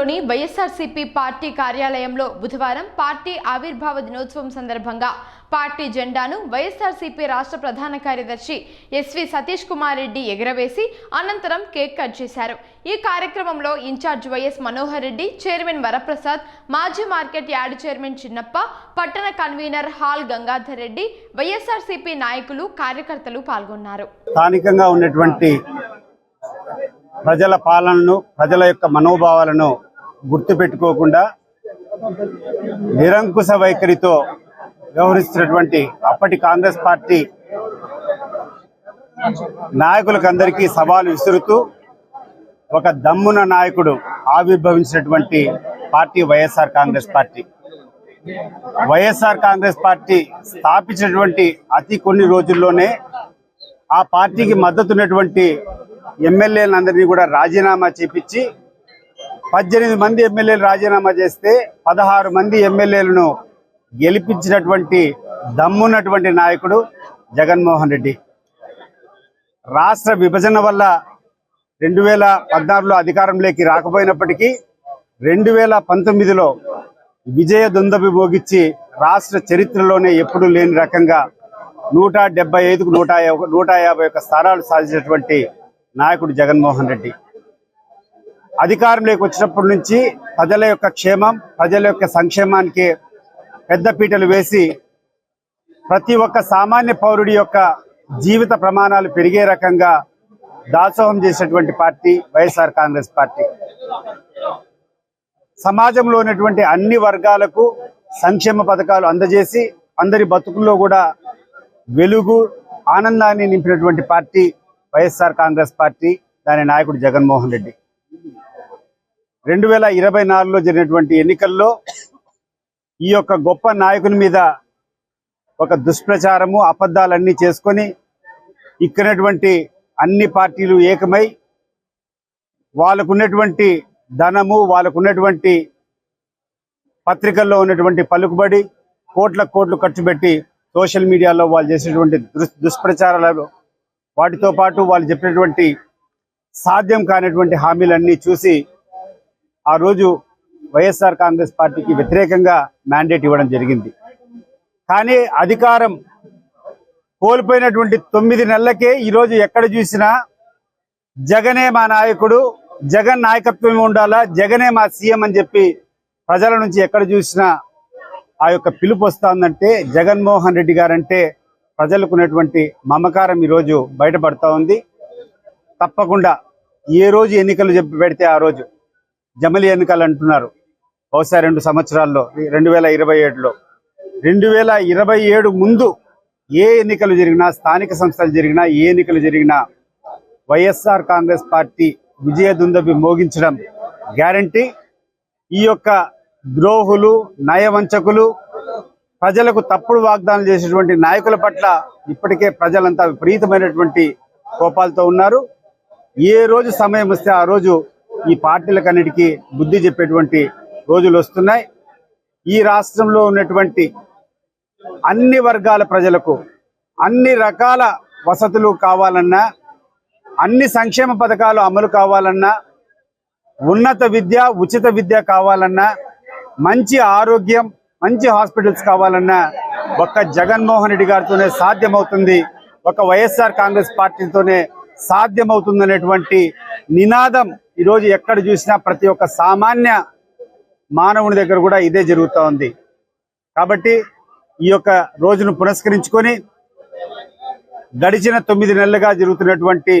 పట్టణంలోని వైఎస్ఆర్సీపీ పార్టీ కార్యాలయంలో బుధవారం పార్టీ ఆవిర్భావ దినోత్సవం సందర్భంగా పార్టీ జెండాను వైఎస్ఆర్సీపీ రాష్ట్ర ప్రధాన కార్యదర్శి ఎస్వి సతీష్ కుమార్ రెడ్డి ఎగరవేసి అనంతరం కేక్ కట్ చేశారు. ఈ కార్యక్రమంలో incharge YS Manohar Reddy chairman Varaprasad మాజీ మార్కెట్ యార్డ్ చైర్మన్ చిన్నప్ప పట్టణ కన్వీనర్ హాల్ గంగాధర్ రెడ్డి వైఎస్ఆర్సీపీ నాయకులు కార్యకర్తలు పాల్గొన్నారు. స్థానికంగా ఉన్నటువంటి ప్రజల పాలనను ప్రజల యొక్క మనోభావాలను గుర్తుపెట్టుకోకుండా నిరంకుశ వైఖరితో వ్యవహరిస్తున్నటువంటి అప్పటి కాంగ్రెస్ పార్టీ నాయకులకందరికీ సవాలు విసురుతూ ఒక దమ్మున నాయకుడు ఆవిర్భవించినటువంటి party YSR Congress party. YSR Congress party స్థాపించినటువంటి అతి కొన్ని రోజుల్లోనే ఆ పార్టీకి మద్దతున్నటువంటి ఎమ్మెల్యేలందరినీ కూడా రాజీనామా చేపించి పద్దెనిమిది మంది ఎమ్మెల్యేలు రాజీనామా చేస్తే పదహారు మంది ఎమ్మెల్యేలను గెలిపించినటువంటి దమ్మున్నటువంటి నాయకుడు జగన్మోహన్ రెడ్డి. రాష్ట్ర విభజన వల్ల రెండు వేల పద్నాలుగులో అధికారంలోకి రాకపోయినప్పటికీ రెండు వేల పంతొమ్మిదిలో విజయ దుందబి మోగిచ్చి రాష్ట్ర చరిత్రలోనే ఎప్పుడూ లేని రకంగా నూట డెబ్బై ఐదుకు నూట నూట యాభై ఒక్క స్థానాలు సాధించినటువంటి నాయకుడు జగన్మోహన్ రెడ్డి. అధికారంలోకి వచ్చినప్పటి నుంచి ప్రజల యొక్క క్షేమం ప్రజల యొక్క సంక్షేమానికి పెద్దపీటలు వేసి ప్రతి ఒక్క సామాన్య పౌరుడి యొక్క జీవిత ప్రమాణాలు పెరిగే రకంగా దాసోహం చేసినటువంటి పార్టీ వైఎస్ఆర్ కాంగ్రెస్ పార్టీ. సమాజంలో ఉన్నటువంటి అన్ని వర్గాలకు సంక్షేమ పథకాలు అందజేసి అందరి బతుకుల్లో కూడా వెలుగు ఆనందాన్ని నింపినటువంటి పార్టీ వైఎస్ఆర్ కాంగ్రెస్ పార్టీ. దాని నాయకుడు జగన్మోహన్ రెడ్డి. రెండు వేల ఇరవై నాలుగులో జరిగినటువంటి ఎన్నికల్లో ఈ యొక్క గొప్ప నాయకుని మీద ఒక దుష్ప్రచారము అబద్ధాలన్నీ చేసుకొని ఇక్కడటువంటి అన్ని పార్టీలు ఏకమై వాళ్ళకున్నటువంటి ధనము వాళ్ళకున్నటువంటి పత్రికల్లో ఉన్నటువంటి పలుకుబడి కోట్ల కోట్లు ఖర్చు పెట్టి సోషల్ మీడియాలో వాళ్ళు చేసేటువంటి దుష్ప్రచారాలు వాటితో పాటు వాళ్ళు చెప్పినటువంటి సాధ్యం కానటువంటి హామీలన్నీ చూసి ఆ రోజు వైఎస్ఆర్ కాంగ్రెస్ పార్టీకి వ్యతిరేకంగా మ్యాండేట్ ఇవ్వడం జరిగింది. కానీ అధికారం కోల్పోయినటువంటి తొమ్మిది నెలలకే ఈరోజు ఎక్కడ చూసినా జగనే మా నాయకుడు జగన్ నాయకత్వం ఉండాలా జగనే మా సీఎం అని చెప్పి ప్రజల నుంచి ఎక్కడ చూసినా ఆ యొక్క పిలుపు వస్తుందంటే జగన్మోహన్ రెడ్డి గారంటే ప్రజలకు ఉన్నటువంటి మమకారం ఈరోజు బయటపడతా ఉంది. తప్పకుండా ఏ రోజు ఎన్నికలు చెప్పి పెడితే ఆ రోజు జమలి ఎన్నికలు అంటున్నారు బహుశా రెండు సంవత్సరాల్లో రెండు వేల ఇరవై ఏడులో. రెండు వేల ఇరవై ఏడు ముందు ఏ ఎన్నికలు జరిగినా స్థానిక సంస్థలు జరిగినా ఏ ఎన్నికలు జరిగినా వైఎస్ఆర్ కాంగ్రెస్ పార్టీ విజయ దుందబి మోగించడం గ్యారంటీ. ఈ యొక్క ద్రోహులు నయవంచకులు ప్రజలకు తప్పుడు వాగ్దానం చేసేటువంటి నాయకుల పట్ల ఇప్పటికే ప్రజలంతా విపరీతమైనటువంటి కోపాలతో ఉన్నారు. ఏ రోజు సమయం వస్తే ఆ రోజు ఈ పార్టీలకన్నిటికీ బుద్ధి చెప్పేటువంటి రోజులు వస్తున్నాయి. ఈ రాష్ట్రంలో ఉన్నటువంటి అన్ని వర్గాల ప్రజలకు అన్ని రకాల వసతులు కావాలన్నా అన్ని సంక్షేమ పథకాలు అమలు కావాలన్నా ఉన్నత విద్య ఉచిత విద్య కావాలన్నా మంచి ఆరోగ్యం మంచి హాస్పిటల్స్ కావాలన్నా ఒక్క జగన్మోహన్ రెడ్డి గారితోనే సాధ్యమవుతుంది. ఒక వైఎస్ఆర్ కాంగ్రెస్ పార్టీతోనే సాధ్యమవుతుందనేటువంటి నినాదం ఈరోజు ఎక్కడ చూసినా ప్రతి ఒక్క సామాన్య మానవుని దగ్గర కూడా ఇదే జరుగుతూ ఉంది. కాబట్టి ఈ యొక్క రోజును పురస్కరించుకొని గడిచిన తొమ్మిది నెలలుగా జరుగుతున్నటువంటి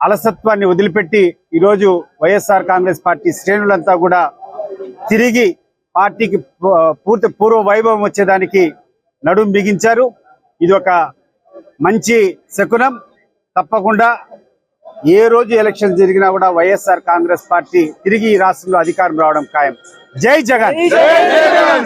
అలసత్వాన్ని వదిలిపెట్టి ఈరోజు వైఎస్ఆర్ కాంగ్రెస్ పార్టీ శ్రేణులంతా కూడా తిరిగి పార్టీకి పూర్తి పూర్వ వైభవం వచ్చేదానికి నడుం బిగించారు. ఇది ఒక మంచి శకునం. తప్పకుండా ఏ రోజు ఎలక్షన్ జరిగినా కూడా వైఎస్ఆర్ కాంగ్రెస్ పార్టీ తిరిగి ఈ రాష్ట్రంలో అధికారం రావడం ఖాయం. జై జగన్!